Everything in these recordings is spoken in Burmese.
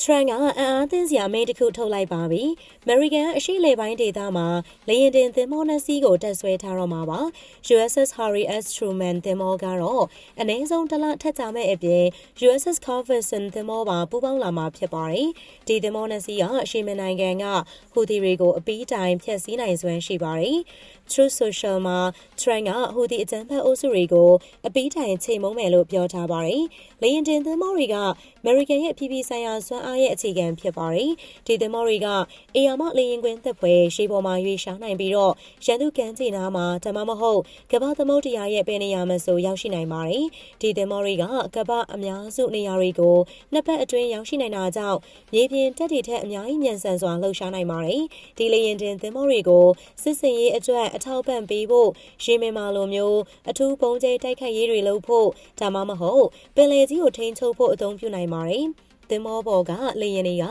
ထရန်ကအံ့အားသင့်စရာအမိန့်တစ်ခုထုတ်လိုက်ပါပြီ။အမေရိကန်အရှေ့လေပိုင်းဒေသမှာလေယာဉ်တင်သင်္ဘောနှစ်စီးကိုတက်ဆွဲထားတော့မှာပါ။ USS Harry S. Truman သင်္ဘောကတော့အနည်းဆုံးတစ်လထက်ကြာမဲ့အပြင် USS Carl Vinson သင်္ဘောပါပူးပေါင်းလာမှာဖြစ်ပါတယ်။ဒီသင်္ဘောနှစ်စီးကအရှေ့မနိုင်ငံကဟူသီတွေကိုအပီးတိုင်ဖျက်ဆီးနိုင်စွမ်းရှိပါတယ်။ True Social မှာ Trump ကဟူသီအကြမ်းဖက်အုပ်စုတွေကိုအပီးတိုင်ချိန်မုံမယ်လို့ပြောထားပါတယ်။လေရင်တင်သင်္ဘောတွေက American ရဲ့ပြည်ပြည်ဆိုင်ရာစွမ်းအားရဲ့အခြေခံဖြစ်ပါတယ်။ဒီသင်္ဘောတွေကအေယာမလေရင်ကွင်းသက်ပွဲရှေးပေါ်မှာရွေးရှားနိုင်ပြီးတော့ရန်သူကမ်းခြေနားမှာဒါမှမဟုတ်ကမ္ဘာသမုဒ္ဒရာရဲ့ဘယ်နေရာမှာဆိုရောက်ရှိနိုင်ပါတယ်။ဒီသင်္ဘောတွေကကမ္ဘာအများစုနေရာတွေကိုနှစ်ပတ်အတွင်းရောက်ရှိနိုင်တာကြောင့်မြေပြင်တက်တွေထက်အများကြီးမြန်ဆန်စွာလှုပ်ရှားနိုင်ပါတယ်။ဒီလေရင်တင်သင်္ဘောတွေကိုစစ်စင်ရေးအတွက်အထောက်ပံ့ပေးဖို့ရေမင်မာလိုမျိုးအထူးပုံကျဲတိုက်ခိုက်ရေးတွေလုပ်ဖို့ဒါမှမဟုတ်ပင်လယ်ကြီးကိုထိန်းချုပ်ဖို့အသုံးပြုနိုင်ပါတယ်။ သင်္ဘောပေါ်ကလေယာဉ်တွေက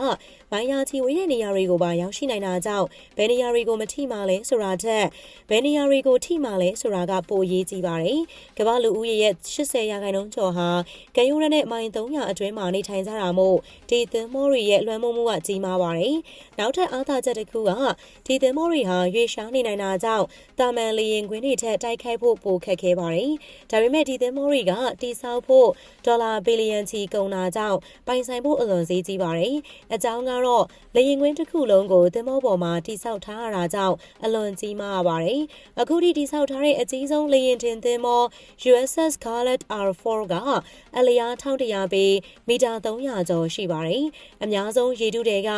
မိုင်းယာချီဝေးတဲ့နေရာတွေကိုပါရောက်ရှိနိုင်တာကြောင့်ဘယ်နေရာတွေကိုမထိမှလဲဆိုတာထက်ဘယ်နေရာတွေကိုထိမှလဲဆိုတာကပိုအရေးကြီးပါတယ်။ကမ္ဘာလူဦးရေရဲ့80ရာခိုင်နှုန်းကျော်ဟာကယူရနဲ့မိုင်300အတွင်းမှာနေထိုင်ကြတာမို့ဒီသင်္ဘောတွေရဲ့လွှမ်းမိုးမှုကကြီးမားပါတယ်။နောက်ထပ်အားသာချက်တစ်ခုကဒီသင်္ဘောတွေဟာရွေရှားနေနိုင်တာကြောင့်တာမန်လေယာဉ်ကွင်းတွေထက်တိုက်ခိုက်ဖို့ပိုခက်ခဲပါတယ်။ဒါပေမဲ့ဒီသင်္ဘောတွေကတိစောက်ဖို့ဒေါ်လာဘီလီယံချီကုန်တာကြောင့်ပိုင်ဆိုင်ဖို့အလွန်ဈေးကြီးပါတယ်။အကြောင်းကတော့လေရင်ကွင်းတစ်ခုလုံးကိုသင်္ဘောပေါ်မှာတိစောက်ထားရတာကြောင့်အလွန်ကြီးမားပါတယ်။အခုထိတိစောက်ထားတဲ့အကြီးဆုံးလေရင်တင်သင်္ဘော USS Scarlet R4 ကအလျား1100ပေမီတာ300ကျော်ရှိပါတယ်။အများဆုံးရေတုတွေက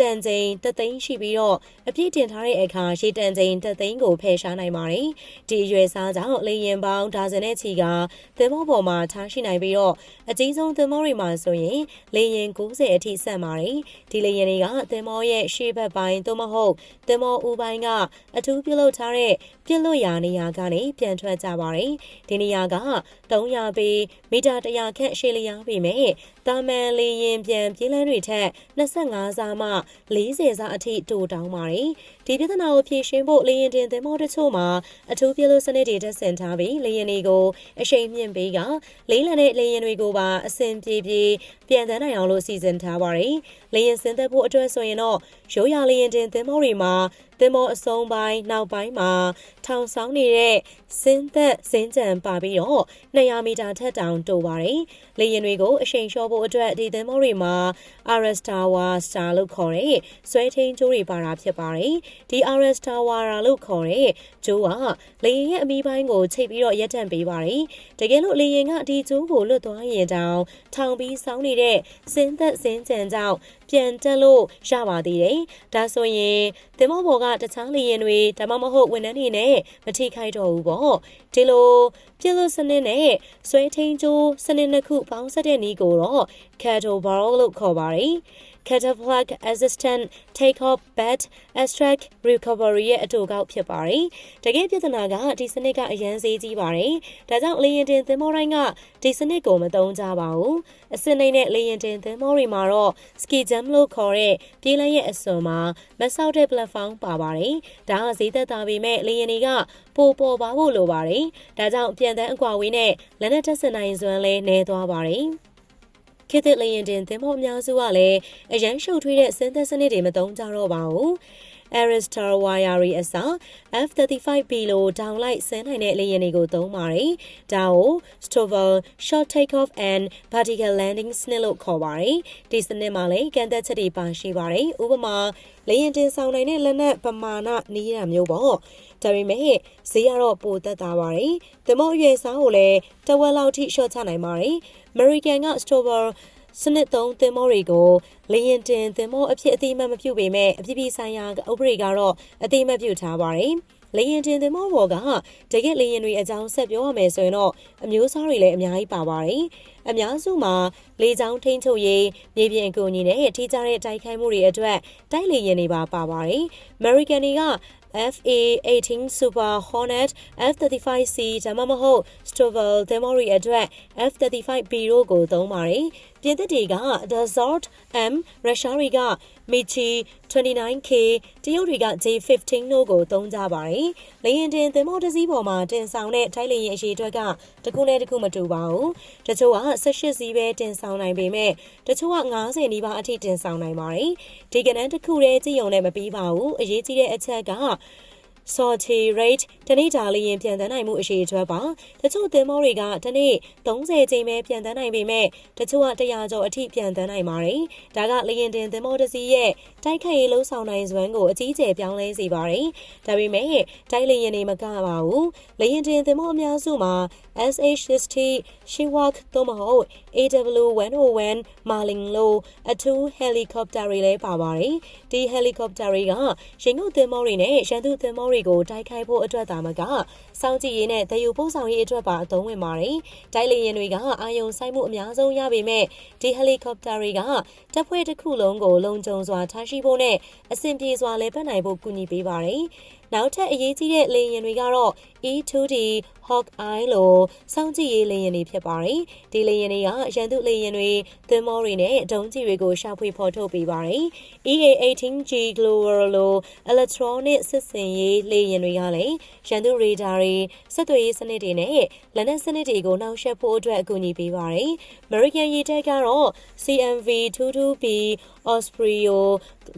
တန်ချိန်တသိန်းရှိပြီးတော့အပြည့်တင်ထားတဲ့အခါရေတန်ချိန်တသိန်းကိုဖယ်ရှားနိုင်ပါတယ်။ဒီရွယ်စားကြောင့်လေရင်ပေါင်းဒါဇင်နဲ့ချီကသင်္ဘောပေါ်မှာထားရှိနိုင်ပြီးတော့အကြီးဆုံးသင်္ဘောတွေမှာဆိုရင်လေရင်90အထိဆက်ပါတယ်။ဒီလေရင်တွေကသင်္ဘောရဲ့ရှေ့ဘက်ပိုင်းသို့မဟုတ်သင်္ဘောဦးပိုင်းကအထူးပြုလုပ်ထားတဲ့ပြစ်လွတ်ရာနေရာကနေပြန်ထွက်ကြပါတယ်။ဒီနေရာက300ပေမီတာ100ခန့်ရှည်လျားပေမဲ့တာမန်လေရင်ပြန်ပြေးလန်းတွေထက်25ဆမှ40ဆအထိတိုးတောင်းပါတယ်။ဒီပြဿနာကိုဖြေရှင်းဖို့လေရင်တင်သင်္ဘောတချို့မှာအထူးပြုလုပ်စနစ်တွေတက်ဆင်ထားပြီးလေရင်တွေကိုအရှိန်မြင့်ပေးကလေးလံတဲ့လေရင်တွေကိုပါအဆင်ပြေပြေ ပြန်တန်းနိုင်အောင်လို့စီစဉ်ထားပါတယ်။လေရင်ဆင်းသက်ဖို့အတွက်ဆိုရင်တော့ရိုးရာလေရင်တင်သင်္ဘောတွေမှာသင်္ဘောအစုံပိုင်းနောက်ပိုင်းမှာထောင်ဆောင်နေတဲ့စင်းသက်စင်းကြံပါပြီးတော့200မီတာထက်တောင်တိုးပါတယ်။လေရင်တွေကိုအရှိန်လျှော့ဖို့အတွက်ဒီသင်္ဘောတွေမှာ RS Tower Star လို့ခေါ်တဲ့ဆွဲထိန်ကျိုးတွေပါတာဖြစ်ပါတယ်။ဒီ RS Tower လို့ခေါ်တဲ့ကျိုးကလေရင်ရဲ့အမီးပိုင်းကိုချိတ်ပြီးတော့ရက်တန့်ပေးပါတယ်။တကယ်လို့လေရင်ကဒီကျိုးကိုလွတ်သွားရင်တောင်ထောင်ပြီးစောင်းနေတဲ့စင်းသက်စင်းကြံကြောင့်ပြန်တက်လို့ရပါသေးတယ်။ဒါဆိုရင်သင်္ဘောပေါ်ကတခြားလေယာဉ်တွေဒါမှမဟုတ်ဝန်ထမ်းတွေနဲ့မထိခိုက်တော့ဘူးပေါ့။ဒီလိုပြည့်လို့စနစ်နဲ့ဆွဲထိန်ကျိုးစနစ်နှစ်ခုပေါင်းစပ်တဲ့နည်းကိုတော့ cattle barrel လို့ခေါ်ပါတယ်။ catapult assistant take off bed extract recovery ရဲ့အတူကောက်ဖြစ်ပါတယ်။တကယ်ပြဿနာကဒီစနစ်ကအရန်စေးကြီးပါတယ်။ဒါကြောင့်လေရင်တင်သင်္ဘောတိုင်းကဒီစနစ်ကိုမသုံးကြပါဘူး။အစင်းနေတဲ့လေရင်တင်သင်္ဘောတွေမှာတော့ ski jump လို့ခေါ်တဲ့ပြေးလမ်းရဲ့အစွန်မှာမဆောက်တဲ့ platform ပါပါတယ်။ဒါကဈေးသက်သာပေမဲ့လေရင်တွေကပိုပေါ်ပါဖို့လိုပါတယ်။ဒါကြောင့်ပြန်တန်းအကွာဝေးနဲ့လက်နက်တပ်ဆင်နိုင်စွမ်းလဲနည်းသွားပါတယ်။ ခေတ်သစ်လေရင်တင်သင်္ဘောအများစုကလည်းအရန်ရှုပ်ထွေးတဲ့စင်းသက်စနစ်တွေမသုံးကြတော့ပါဘူး။ Aristar Wire အစား F35B လိုဒေါင်လိုက်ဆင်းနိုင်တဲ့လေယာဉ်တွေကိုသုံးပါတယ်။ဒါကို Stovel Short Takeoff and Vertical Landing စနစ်လို့ခေါ်ပါတယ်။ဒီစနစ်မှာလည်းကန့်သက်ချက်တွေပါရှိပါတယ်။ဥပမာလေယာဉ်တင်ဆောင်နိုင်တဲ့လက်နက်ပမာဏနီးရမျိုးပေါ့။ဒါပေမဲ့ဈေးကတော့ပိုသက်သာပါတယ်။သမုတ်ရွယ်စားကိုလည်းတဝက်လောက်ထိရှော့ချနိုင်ပါတယ်။ American က Stovel စနစ်သုံးသင်္ဘောတွေကိုလေရင်တင်သင်္ဘောအဖြစ်အသိအမှတ်မပြုပေမဲ့အပြည်ပြည်ဆိုင်ရာဥပဒေကတော့အသိအမှတ်ပြုထားပါတယ်။လေရင်တင်သင်္ဘောပေါ်ကတကယ့်လေရင်တွေအကြောင်းဆက်ပြောရမယ်ဆိုရင်တော့အမျိုးအစားတွေလည်းအများကြီးပါပါတယ်။အများစုမှာလေကြောင်းထိန်းချုပ်ရေးမြေပြင်အကူအညီနဲ့ထိကြတဲ့တိုက်ခိုက်မှုတွေအတွက်တိုက်လေရင်တွေပါပါပါတယ်။ American တွေက FA-18 Super Hornet F-35C ဒါမှမဟုတ် Stovel သင်္ဘောတွေအတွက် F-35B တို့ကိုသုံးပါတယ်။ ပြင်သစ်တွေက Dassault M ရုရှားတွေက Michi 29K တရုတ်တွေက J15 တို့ကိုသုံးကြပါတယ်။လေယာဉ်တင်သင်္ဘောတစ်စီးပေါ်မှာတင်ဆောင်တဲ့ထိုင်းလေယာဉ်အရှိအတွက်ကတခုနဲ့တခုမတူပါဘူး။တချို့က18စီးပဲတင်ဆောင်နိုင်ပေမဲ့တချို့က90နီးပါးအထိတင်ဆောင်နိုင်ပါတယ်။ဒီကနန်းတစ်ခုတည်းကြည့်ုံနဲ့မပြီးပါဘူး။အရေးကြီးတဲ့အချက်က Sortie rate တနေ့တာလေးရင်ပြန်တန်းနိုင်မှုအရှိအထွက်ပါတချို့သင်္ဘောတွေကတနေ့30ချိန်ပဲပြန်တန်းနိုင်ပေမဲ့တချို့က100ကျော်အထိပြန်တန်းနိုင်ပါတယ်ဒါကလေရင်တင်သင်္ဘောတစ်စီးရဲ့တိုက်ခတ်ရေးလှုပ်ဆောင်နိုင်စွမ်းကိုအကြီးအကျယ်ပြောင်းလဲစေပါတယ်ဒါပေမဲ့တိုက်လေရင်တွေမကပါဘူးလေရင်တင်သင်္ဘောအများစုမှာ SH60 Shiwak သို့မဟုတ် AW101 Marlin လို့အထူးဟယ်လီကော်ပတာတွေလည်းပါပါတယ်ဒီဟယ်လီကော်ပတာတွေကရင်ငုတ်သင်္ဘောတွေနဲ့ရန်သူသင်္ဘောတွေကိုတိုက်ခိုက်ဖို့အတွက်သာမက စောင့်ကြည့်ရေးနဲ့တည်ယူပို့ဆောင်ရေးအတွက်ပါအသုံးဝင်ပါတယ်။တိုက်လေယာဉ်တွေကအာယုံဆိုင်မှုအများဆုံးရပေမဲ့ဒီဟယ်လီကော်ပတာတွေကတပ်ဖွဲ့တစ်ခုလုံးကိုလုံခြုံစွာထားရှိဖို့နဲ့အဆင်ပြေစွာလဲပတ်နိုင်ဖို့ကူညီပေးပါတယ်။နောက်ထပ်အရေးကြီးတဲ့လေယာဉ်တွေကတော့ E2D Hawk Eye လို့စောင့်ကြည့်ရေးလေယာဉ်တွေဖြစ်ပါတယ်။ဒီလေယာဉ်တွေကရန်သူလေယာဉ်တွေသင်္ဘောတွေနဲ့ဒုံးကျည်တွေကိုရှာဖွေဖော်ထုတ်ပေးပါတယ်။ EA-18G Glower လို့ electronic စစ်စင်ရေးလေယာဉ်တွေကလည်းရန်သူရေဒါတွေဆက်သွယ်ရေးစနစ်တွေနဲ့လက်နက်စနစ်တွေကိုနှောက်ယှက်ဖို့အတွက်အကူအညီပေးပါတယ်။ American ရေတပ်ကတော့ CMV-22B Osprey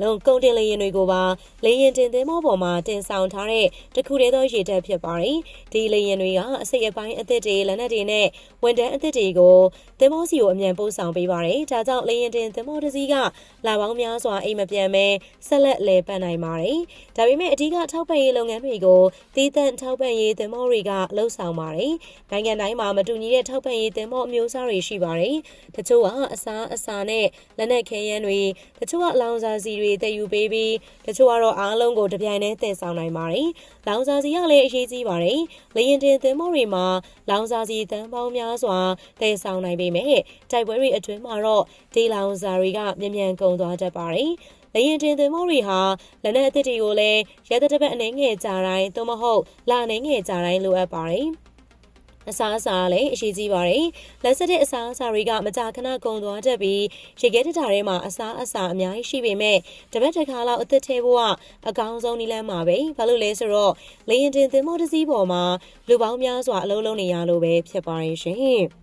လုံကုန်တင်လေယာဉ်တွေကိုပါလေယာဉ်တင်သင်္ဘောပေါ်မှာတင်ဆောင်ထားတဲ့တခုတည်းသောရေတပ်ဖြစ်ပါတယ်။ဒီလေယာဉ်တွေကအစိတ်အပိုင်းအသစ်တွေလက်နက်တွေနဲ့ဝန်တန်းအသစ်တွေကိုသင်္ဘောစီကိုအမြန်ပို့ဆောင်ပေးပါတယ်။ဒါကြောင့်လေယာဉ်တင်သင်္ဘောတစ်စီးကလာပေါင်းများစွာအိမ်မပြန်ပဲဆက်လက်လဲပတ်နိုင်ပါတယ်။ဒါပေမဲ့အဓိကထောက်ပံ့ရေးလုပ်ငန်းတွေကိုတည်တံ့ထောက်ပံ့ရေးသင်္ဘောတွေကလှုပ်ဆောင်ပါတယ်။နိုင်ငံတိုင်းမှာမတူညီတဲ့ထောက်ပံ့ရေးသင်္ဘောအမျိုးအစားတွေရှိပါတယ်။တချို့ကအစားအစာနဲ့လက်နက်ခဲယမ်းတွေတချို့ကလောင်စာစီတွေတည်ယူပေးပြီးတချို့ကတော့အားလုံးကိုတပြိုင်တည်းသင်ဆောင်နိုင်ပါတယ်။လောင်စာစီကလည်းအရေးကြီးပါတယ်။လေရင်တင်သင်္ဘောတွေမှာလောင်စာစီတန်းပေါင်းများစွာတည်ဆောင်နိုင်ပေမဲ့တိုက်ပွဲတွေအတွင်းမှာတော့ဒီလောင်စာတွေကမြန်မြန်ကုန်သွားတတ်ပါတယ်။ လေရင်တင်သင်္ဘောတွေဟာလက်နက်အသစ်တွေကိုလည်းရဲတပ်ပတ်အနေငယ်ကြတိုင်းသို့မဟုတ်လာအနေငယ်ကြတိုင်းလိုအပ်ပါတယ်။အစားအစာလည်းအရေးကြီးပါတယ်။လက်စတဲ့အစားအစာတွေကမကြာခဏကုန်သွားတတ်ပြီးရေခဲတတာထဲမှာအစားအစာအများကြီးရှိပေမဲ့တပတ်တစ်ခါလောက်အသက်ထဲဖို့ကအကောင်းဆုံးနည်းလမ်းပါပဲ။ဘာလို့လဲဆိုတော့လေရင်တင်သင်္ဘောတစ်စီးပေါ်မှာလူပေါင်းများစွာအလုံးလုံးနေရလို့ပဲဖြစ်ပါတယ်ရှင်။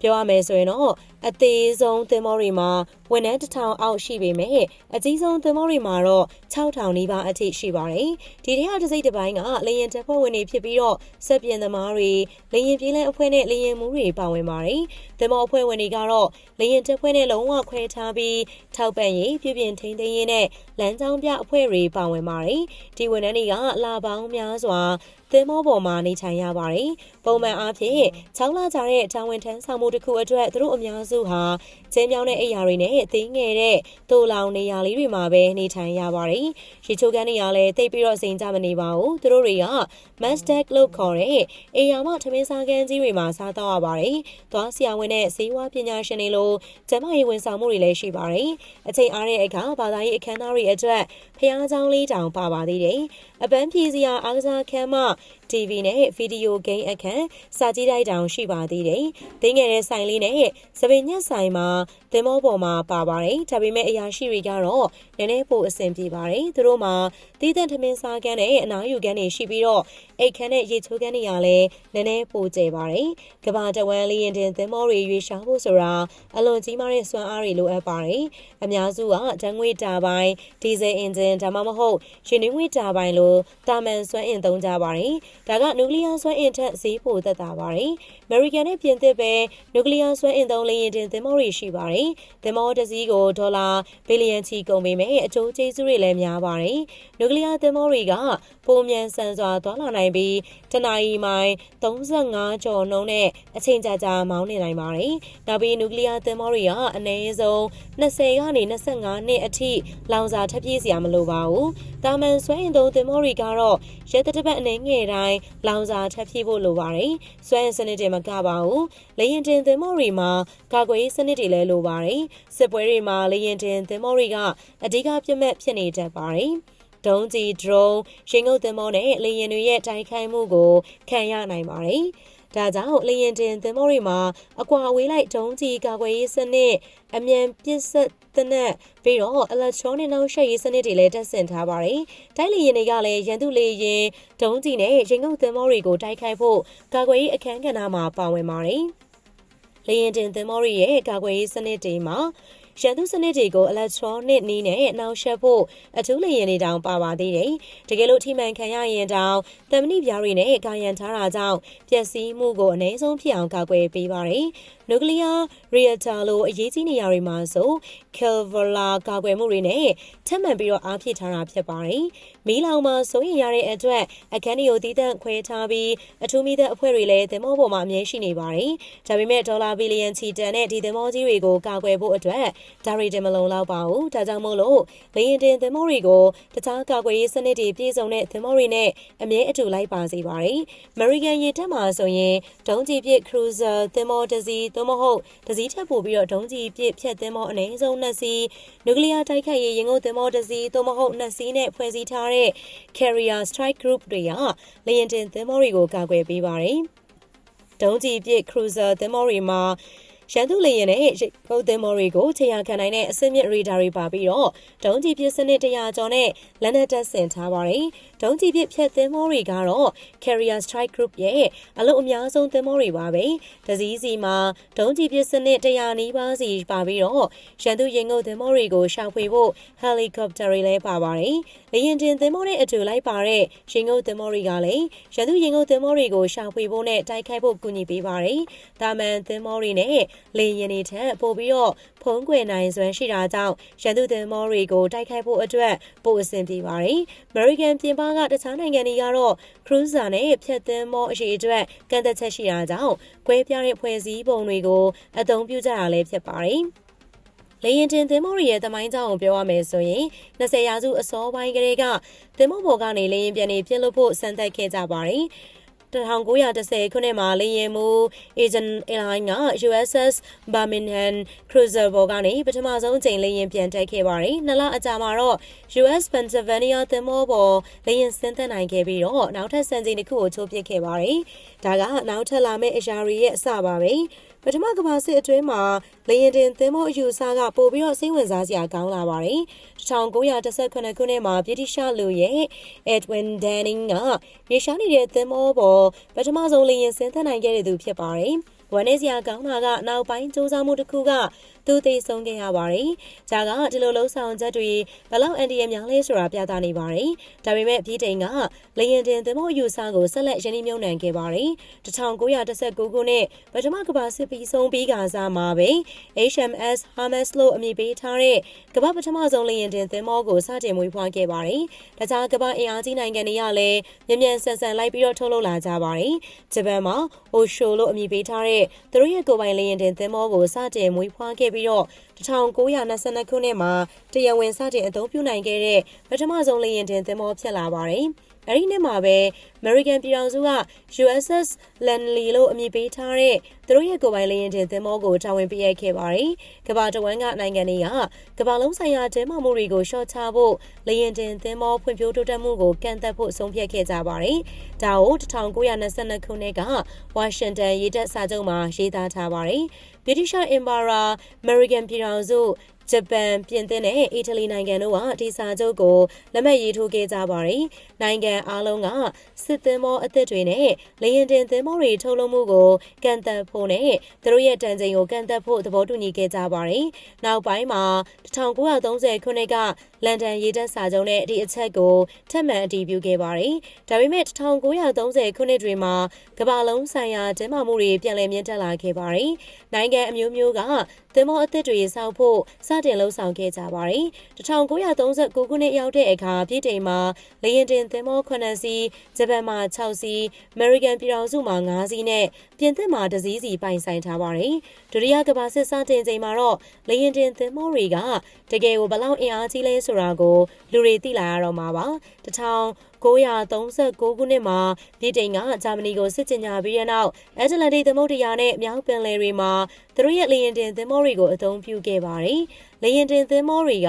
ပြောရမယ်ဆိုရင်တော့အသေးဆုံးသင်္ဘောတွေမှာဝန်ထမ်းတစ်ထောင်အောက်ရှိပေမဲ့အကြီးဆုံးသင်္ဘောတွေမှာတော့6000နီးပါးအထိရှိပါတယ်။ဒီထဲကတစ်စိတ်တစ်ပိုင်းကလေရင်တပ်ဖွဲ့ဝင်တွေဖြစ်ပြီးတော့စက်ပြင်သမားတွေလေရင်ပြေးလဲအဖွဲ့နဲ့လေရင်မူးတွေပါဝင်ပါတယ်။သင်္ဘောအဖွဲ့ဝင်တွေကတော့လေရင်တပ်ဖွဲ့နဲ့လုံးဝခွဲထားပြီးထောက်ပံ့ရေးပြည်ပြင်ထိန်းသိမ်းရေးနဲ့လမ်းကြောင်းပြအဖွဲ့တွေပါဝင်ပါတယ်။ဒီဝန်ထမ်းတွေကလာပေါင်းများစွာသင်္ဘောပေါ်မှာနေထိုင်ရပါတယ်။ပုံမှန်အားဖြင့်ချောင်းလာကြတဲ့တာဝန်ထမ်းဆောင်မှုတစ်ခုအတွက်သူတို့အများစုဟာကျင်းပြောင်းတဲ့အိယာတွေနဲ့သိငယ်တဲ့တိုလောင်နေရာလေးတွေမှာပဲနေထိုင်ရပါတယ်။ရေချိုးကန်းနေရာလည်းတိတ်ပြီးတော့စိန်ကြမနေပါဘူး။သူတို့တွေက Mustang လို့ခေါ်တဲ့အိယာမထမင်းစားကန်းကြီးတွေမှာစားတော့ရပါတယ်။သွားဆရာဝန်နဲ့ဈေးဝါပညာရှင်တွေလိုကျမရေးဝန်ဆောင်မှုတွေလည်းရှိပါတယ်။အချိန်အားတဲ့အခါဘာသာရေးအခမ်းအနားတွေအတွက်ဖျားเจ้าလေးတောင်ပါပါသေးတယ်။ အပန်းဖြေစရာအားကစားခန်းမ TV နဲ့ဗီဒီယိုဂိမ်းအခန်းစာကြည့်တိုက်တောင်ရှိပါသေးတယ်။သိငယ်တဲ့ဆိုင်လေးနဲ့စပင်ညက်ဆိုင်မှာသင်္ဘောပေါ်မှာပါပါတယ်။ဒါပေမဲ့အရာရှိတွေကတော့နည်းနည်းပိုအဆင်ပြေပါတယ်။သူတို့မှာသီးသန့်ထမင်းစားကန်းနဲ့အနားယူကန်းတွေရှိပြီးတော့ အိတ်ခမ်းနဲ့ရေချိုးကန်းတွေကလည်းနည်းနည်းပိုကျပါတယ်။ကဘာတဝမ်းလေးရင်တင်သင်္ဘောတွေရွေးရှာဖို့ဆိုတာအလွန်ကြီးမားတဲ့စွမ်းအားတွေလိုအပ်ပါတယ်။အများစုကဓာတ်ငွေ့တာပိုင်းဒီဇယ်အင်ဂျင်ဒါမှမဟုတ်ရေနွေးငွေ့တာပိုင်းလိုတာမန်စွမ်းအင်သုံးကြပါတယ်။ဒါကနျူကလ িয়ার စွမ်းအင်ထက်ဈေးပိုသက်သာပါတယ်။အမေရိကန်နဲ့ပြင်သစ်ပဲနျူကလ িয়ার စွမ်းအင်သုံးလေယာဉ်တင်သင်္ဘောတွေရှိပါတယ်။သင်္ဘောတစ်စီးကိုဒေါ်လာဘီလီယံချီကုန်ပေမဲ့အကျိုးကျေးဇူးတွေလည်းများပါတယ်။နျူကလ িয়ার သင်္ဘောတွေကပုံမြန်ဆန်စွာသွားလာနိုင် ်ပြီးတနအီမိုင်35ကျော်နှုန်းနဲ့အချိန်ကြာကြာမောင်းနေနိုင်ပါတယ်။နောက်ပြီးနျူကလ িয়ার သင်္ဘောတွေကအနည်းဆုံး20ကနေ25နှစ်အထိလောင်စာထပ်ပြေးစရာမလိုပါဘူး။တာမန်ဆွဲရင်သုံးသင်္ဘောတွေကတော့ရဲတပတ်အနေငယ်တိုင်းလောင်စာထပ်ပြေးဖို့လိုပါတယ်။ဆွဲရင်စနစ်တွေမကပါဘူး။လေရင်တင်သင်္ဘောတွေမှာကာကွယ်ရေးစနစ်တွေလည်းလိုပါတယ်။စစ်ပွဲတွေမှာလေရင်တင်သင်္ဘောတွေကအဓိကပြတ်မဲ့ဖြစ်နေတတ်ပါတယ်။ ဒုံးကြီး drone ရင်ငုတ်သင်္ဘောနဲ့လေယာဉ်တွေရဲ့တိုက်ခိုက်မှုကိုခံရနိုင်ပါတယ်။ဒါကြောင့်လေရင်တင်သင်္ဘောတွေမှာအကွာအဝေးလိုက်ဒုံးကြီးကာကွယ်ရေးစနစ်အမြန်ပစ်ဆက်တနက်ပြီးတော့ electronic နောက်ရှက်ရေးစနစ်တွေလည်းတက်ဆင်ထားပါတယ်။တိုက်လေယာဉ်တွေကလည်းရန်သူလေယာဉ်ဒုံးကြီးနဲ့ရင်ငုပ်သင်္ဘောတွေကိုတိုက်ခိုက်ဖို့ကာကွယ်ရေးအခမ်းကဏ္ဍမှာပါဝင်ပါတယ်။လေရင်တင်သင်္ဘောတွေရဲ့ကာကွယ်ရေးစနစ်တွေမှာ ရန်သူစနစ်တွေကို electronic နည်းနဲ့နှောက်ယှက်ဖို့အထူးလေယာဉ်တွေတောင်ပါပါသေးတယ်။တကယ်လို့ထိမှန်ခံရရင်တောင်တမဏိပြားတွေနဲ့ကာယံထားတာကြောင့်ပျက်စီးမှုကိုအနည်းဆုံးဖြစ်အောင်ကာကွယ်ပေးပါတယ်။နျူကလ িয়ার ရီယက်တာလိုအရေးကြီးနေရာတွေမှာဆို Kevlar ကာကွယ်မှုတွေနဲ့ထပ်မံပြီးတော့အားဖြည့်ထားတာဖြစ်ပါတယ်။ မီးလောင်မှာစိုးရင်ရတဲ့အတွက်အခန်းတွေကိုတီးတန့်ခွဲထားပြီးအထူးမိသက်အဖွဲ့တွေလည်းသင်္ဘောပေါ်မှာအမြဲရှိနေပါတယ်။ဒါပေမဲ့ဒေါ်လာဘီလီယံချီတန်တဲ့ဒီသင်္ဘောကြီးတွေကိုကာကွယ်ဖို့အတွက်ဒါရီတင်မလုံလောက်ပါဘူး။ဒါကြောင့်မို့လို့လေရင်တင်သင်္ဘောတွေကိုတခြားကာကွယ်ရေးစနစ်တွေပြည့်စုံတဲ့သင်္ဘောတွေနဲ့အမြဲအတူလိုက်ပါစေပါတယ်။ American ရေတပ်မှာဆိုရင်ဒုံးကျည်ပစ် cruiser သင်္ဘောတစ်စီးသို့မဟုတ်တစ်စီးထပ်ပို့ပြီးတော့ဒုံးကျည်ပစ်ဖြတ်သင်္ဘောအနည်းဆုံးနှစ်စီးနျူကလ িয়ার တိုက်ခိုက်ရေးရင်ငုပ်သင်္ဘောတစ်စီးသို့မဟုတ်နှစ်စီးနဲ့ဖွဲ့စည်းထားတဲ့ carrier strike group တွေကလေရင်တင်သင်္ဘောတွေကိုကာကွယ်ပေးပါတယ်။ဒုံးကျည်ပစ် cruiser သင်္ဘောတွေမှာရန်သူလေယာဉ်နဲ့ပုတ်သင်္ဘောတွေကိုခြေရာခံနိုင်တဲ့အစစ်မြစ်ရေဒါတွေပါပြီးတော့ဒုံးကျည်ပစ်စနစ်တရာကျော်နဲ့လက်နက်တပ်ဆင်ထားပါတယ်။ ဒုံးကျည်ပစ်ဖြတ်သင်္ဘောတွေကတော့ Carrier Strike Group ရဲ့အလုပ်အများဆုံးသင်္ဘောတွေပါပဲ။တစည်းစီမှာဒုံးကျည်ပစ်စနစ်တရာနီးပါးစီပါပြီးတော့ရန်သူရင်ငုပ်သင်္ဘောတွေကိုရှာဖွေဖို့ helicopter တွေလည်းပါပါတယ်။လေယာဉ်တင်သင်္ဘောနဲ့အတူလိုက်ပါတဲ့ရင်ငုပ်သင်္ဘောတွေကလည်းရန်သူရင်ငုပ်သင်္ဘောတွေကိုရှာဖွေဖို့နဲ့တိုက်ခိုက်ဖို့ကူညီပေးပါတယ်။ဒါမှန်သင်္ဘောတွေနဲ့လေယာဉ်တွေထက်ပိုပြီးတော့ ဖုံးကွယ်နိုင်စွမ်းရှိတာကြောင့်ရန်သူသင်္ဘောတွေကိုတိုက်ခိုက်ဖို့အတွက်ပိုအဆင်ပြေပါတယ်။ American ပြင်ပကတခြားနိုင်ငံတွေကတော့ cruiser နဲ့ဖြတ်သင်္ဘောအရှိအတွက်ကန့်သက်ချက်ရှိတာကြောင့်ကွဲပြားတဲ့ဖွဲ့စည်းပုံတွေကိုအသုံးပြုကြတာလည်းဖြစ်ပါတယ်။လေရင်တင်သင်္ဘောတွေရဲ့သမိုင်းကြောင်းကိုပြောရမယ်ဆိုရင်20ရာစုအစောပိုင်းကလေးကသင်္ဘောပေါ်ကနေလေရင်ပြန်နေပြစ်လို့ဖို့စံသက်ခဲ့ကြပါတယ်။ 1910ခုနှစ်မှာလေယာဉ်မှူး Agent Airline က USS Birmingham Cruiser ပေါ်ကနေပထမဆုံးအကြိမ်လေယာဉ်ပြန်တက်ခဲ့ပါတယ်။နှစ်လအကြာမှာတော့ US Pennsylvania သင်္ဘောပေါ်လေယာဉ်ဆင်းသက်နိုင်ခဲ့ပြီးတော့နောက်ထပ်စံချိန်တစ်ခုကိုချိုးပစ်ခဲ့ပါတယ်။ဒါကနောက်ထပ်လာမယ့်အရာတွေရဲ့အစပါပဲ။ပ ထမကမ္ဘာစစ်အတွင်းမှာလေရင်တင်သင်္ဘောအယူအဆကပို့ပြီးတော့စိတ်ဝင်စားစရာကောင်းလာပါတယ်။1918ခုနှစ်မှာဗြိတိရှလူရဲ့ Edwin Denning ကရေရှားနေတဲ့သင်္ဘောပေါ်ပထမဆုံးလေရင်ဆင်းသက်နိုင်ခဲ့တဲ့သူဖြစ်ပါတယ်။ဝမ်းနည်းစရာကောင်းတာကနောက်ပိုင်းစူးစမ်းမှုတစ်ခုက သူသိဆုံးခဲ့ရပါတယ်။ဒါကဒီလိုလုံးဆောင်ချက်တွေဘလောက်အန်တီရများလဲဆိုတာပြသနေပါတယ်။ဒါပေမဲ့ပြည်တိန်ကလေရင်တင်သင်္ဘောယူဆကိုဆက်လက်ရင်းနှီးမြှုပ်နှံခဲ့ပါတယ်။1919ခုနှစ်ပထမကမ္ဘာစစ်ပြီးဆုံးပြီးကစားမှာပဲ HMS Hermes လို့အမည်ပေးထားတဲ့ကမ္ဘာပထမဆုံးလေရင်တင်သင်္ဘောကိုစတင်မွေးဖွားခဲ့ပါတယ်။ဒါကြောင့်ကမ္ဘာအင်အားကြီးနိုင်ငံတွေကလည်းမြန်မြန်ဆန်ဆန်လိုက်ပြီးတော့ထုတ်လုပ်လာကြပါတယ်။ဂျပန်မှာ Osho လို့အမည်ပေးထားတဲ့သူတို့ရဲ့ကိုယ်ပိုင်လေရင်တင်သင်္ဘောကိုစတင်မွေးဖွားခဲ့ပြီးတော့1922ခုနှစ်မှာတရားဝင်စတင်အသုံးပြုနိုင်ခဲ့တဲ့ပထမဆုံးလေရင်တင်သင်္ဘောဖြစ်လာပါတယ်။အဲဒီနှစ်မှာပဲ American ပြည်ထောင်စုက USS Langley လို့အမည်ပေးထားတဲ့သူတို့ရဲ့ကိုယ်ပိုင်လေယာဉ်တင်သင်္ဘောကိုတာဝန်ပေးအပ်ခဲ့ပါတယ်။ကမ္ဘာတဝန်းကနိုင်ငံတွေကကမ္ဘာလုံးဆိုင်ရာတဲမာမှုတွေကိုရှော့ချဖို့လေယာဉ်တင်သင်္ဘောဖွံ့ဖြိုးတိုးတက်မှုကိုကန့်သတ်ဖို့ဆုံးဖြတ်ခဲ့ကြပါတယ်။ဒါကို1922ခုနှစ်ကဝါရှင်တန်ရေတပ်စာချုပ်မှာရေးသားထားပါတယ်။ British Empire American ပြည်ထောင်စု ဂျပန်ပြင်သစ်နဲ့အီတလီနိုင်ငံတို့ကဒီစာချုပ်ကိုလက်မှတ်ရေးထိုးခဲ့ကြပါတယ်။နိုင်ငံအားလုံးကစစ်သင်္ဘောအသစ်တွေနဲ့လေယာဉ်တင်သင်္ဘောတွေထုတ်လုပ်မှုကိုကန့်သတ်ဖို့နဲ့သူတို့ရဲ့တန်ချိန်ကိုကန့်သတ်ဖို့သဘောတူညီခဲ့ကြပါတယ်။နောက်ပိုင်းမှာ1930ခုနှစ်ကလန်ဒန်ရေတပ်စာချုပ်နဲ့ဒီအချက်ကိုထပ်မံအတည်ပြုခဲ့ပါတယ်။ဒါပေမဲ့1930ခုနှစ်တွေမှာကမ္ဘာလုံးဆိုင်ရာတင်းမာမှုတွေပြန်လည်မြင့်တက်လာခဲ့ပါတယ်။နိုင်ငံအမျိုးမျိုးကသင်္ဘောအသစ်တွေစောက်ဖို့စတင်လှုံ့ဆော်ခဲ့ကြပါတယ်။1939ခုနှစ်ရောက်တဲ့အခါပြည်တိန်မှာလေယာဉ်တင်သင်္ဘော9စီး၊ဂျပန်မှာ6စီး၊အမေရိကန်ပြည်ထောင်စုမှာ9စီးနဲ့ပြင်သစ်မှာ1စီးစီပိုင်ဆိုင်ထားပါတယ်။ဒုတိယကမ္ဘာစစ်စတင်ချိန်မှာတော့လေယာဉ်တင်သင်္ဘောတွေကတကယ်ကိုဘလောက်အင်အားကြီးလဲဆိုတာကိုလူတွေသိလာရတော့မှာပါ။1939ခုနှစ်မှာပြည်တိန်ကဂျာမနီကိုစစ်ကြေညာပြီးတဲ့နောက်အတ္တလန္တိသမုဒ္ဒရာနဲ့မြောက်ပင်လယ်တွေမှာသူတို့ရဲ့လေယာဉ်တင်သင်္ဘောတွေကိုအသုံးပြုခဲ့ပါတယ်။လေယာဉ်တင်သင်္ဘောတွေက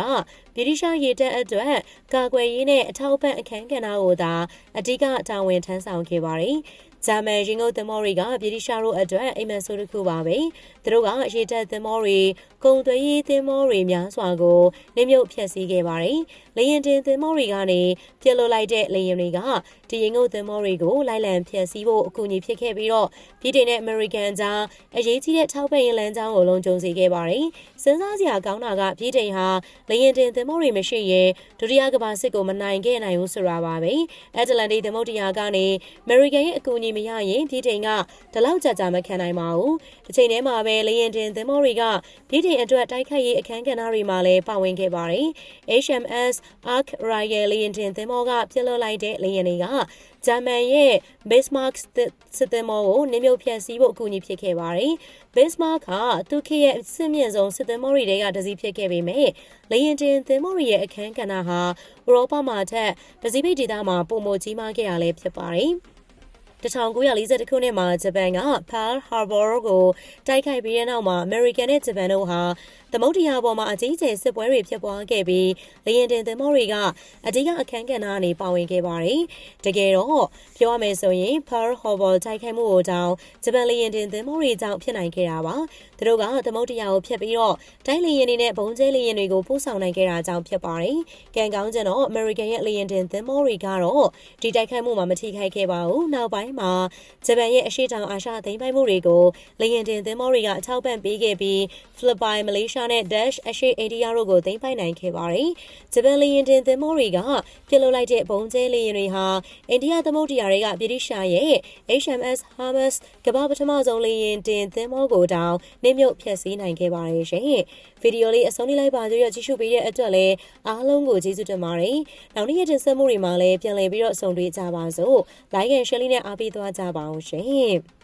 ဗြိတိရှရေတပ်အတွက်ကာကွယ်ရေးနဲ့အထောက်အပံ့အခမ်းကဏ္ဍကိုသာအဓိကတာဝန်ထမ်းဆောင်ခဲ့ပါတယ်။ဂျာမန်ရင်ငုတ်သင်္ဘောတွေကဗြိတိရှားတို့အတွက်အိမ်မက်ဆိုးတစ်ခုပါပဲ။သူတို့ကရေတပ်သင်္ဘောတွေကုံသွေးရေးသင်္ဘောတွေများစွာကိုနှမြုပ်ဖျက်ဆီးခဲ့ပါတယ်။လေရင်တင်သင်္ဘောတွေကနေပြစ်လွတ်လိုက်တဲ့လေရင်တွေကဒီရင်ငုတ်သင်္ဘောတွေကိုလိုက်လံဖျက်ဆီးဖို့အကူအညီဖြစ်ခဲ့ပြီးတော့ပြည်ထောင်နဲ့အမေရိကန်ကြားအရေးကြီးတဲ့ထောက်ပံ့ရေးလမ်းကြောင်းကိုလုံးကျုံစေခဲ့ပါတယ်။စဉ်းစားစရာကောင်းတာကပြည်ထောင်ဟာလေရင်တင်သင်္ဘောတွေမရှိရင်ဒုတိယကမ္ဘာစစ်ကိုမနိုင်ခဲ့နိုင်ဘူးဆိုတာပါပဲ။အတ္တလန်တိသမုဒ္ဒရာကနေအမေရိကန်ရဲ့အကူအညီမရရင်ပြည်ထောင်ကဒီလောက်ကြာကြာမခံနိုင်ပါဘူး။တစ်ချိန်တည်းမှာပဲလေရင်တင်သင်္ဘောတွေကပြည်ထောင်အတွက်တိုက်ခတ်ရေးအခမ်းကဏ္ဍတွေမှာလည်းပါဝင်ခဲ့ပါတယ်။ HMS Ark Royal လေရင်တင်သင်္ဘောကပြစ်လွတ်လိုက်တဲ့လေရင်တွေကဂျာမန်ရဲ့ Bismarck စစ်သင်္ဘောကိုနင်းမြုပ်ဖျက်ဆီးဖို့အကူအညီဖြစ်ခဲ့ပါတယ်။ Bismarck ကသူခေတ်ရဲ့စစ်မြင့်ဆုံးစစ်သင်္ဘောတွေကတစည်းဖြစ်ခဲ့ပေမဲ့လေရင်တင်သင်္ဘောတွေရဲ့အခမ်းကဏ္ဍဟာဥရောပမှာထက်ပစိဖိတ်ဒေသမှာပုံမကြီးမားခဲ့ရလဲဖြစ်ပါတယ်။ 1940ခုနှစ်မှာဂျပန်က Pearl Harbor ကိုတိုက်ခိုက်ပြီးတဲ့နောက်မှာ American နဲ့ဂျပန်တို့ဟာသမုဒ္ဒရာပေါ်မှာအကြီးအကျယ်စစ်ပွဲတွေဖြစ်ပွားခဲ့ပြီးလေယာဉ်တင်သင်္ဘောတွေကအဓိကအခမ်းကဏ္ဍအနေပါဝင်ခဲ့ပါတယ်။တကယ်တော့ပြောရမယ်ဆိုရင် Pearl Harbor တိုက်ခိုက်မှုကိုတောင်ဂျပန်လေယာဉ်တင်သင်္ဘောတွေကြောင့်ဖြစ်နိုင်ခဲ့တာပါ။သူတို့ကသမုဒ္ဒရာကိုဖျက်ပြီးတော့တိုင်းလေယာဉ်တွေနဲ့ဘုံကျဲလေယာဉ်တွေကိုပို့ဆောင်နိုင်ခဲ့တာကြောင့်ဖြစ်ပါတယ်။ကံကောင်းကျတော့ American ရဲ့လေယာဉ်တင်သင်္ဘောတွေကတော့ဒီတိုက်ခိုက်မှုမှာမထိခိုက်ခဲ့ပါဘူး။နောက်ပိုင်းမှာဂျပန်ရဲ့အရှိတောင်အာရှသိမ်းပိုက်မှုတွေကိုလေယာဉ်တင်သင်္ဘောတွေကအထောက်ပံ့ပေးခဲ့ပြီးဖိလစ်ပိုင်မလေးရှားနဲ့ Dash အရှိအိန္ဒိယတို့ကိုသိမ်းပိုက်နိုင်ခဲ့ပါတယ်။ဂျပန်လေယာဉ်တင်သင်္ဘောတွေကပြစ်လွတ်လိုက်တဲ့ဘုံကျဲလေယာဉ်တွေဟာအိန္ဒိယသမုဒ္ဒရာတွေကဗြိတိရှားရဲ့ HMS Hermes ကမ္ဘာပထမဆုံးလေယာဉ်တင်သင်္ဘောကိုတောင်နှိမ့်မြုပ်ဖျက်ဆီးနိုင်ခဲ့ပါတယ်ရှင်။ဗီဒီယိုလေးအဆုံးလေးလိုက်ပါကြရကြည့်ရှုပေးတဲ့အတွက်လည်းအားလုံးကိုကျေးဇူးတင်ပါတယ်။နောက်နေ့ရက်တင်ဆက်မှုတွေမှာလည်းပြန်လည်ပြီးတော့ဆုံတွေ့ကြပါစို့။ like and share လေးနဲ့အားပေးသွားကြပါအောင်ရှင်။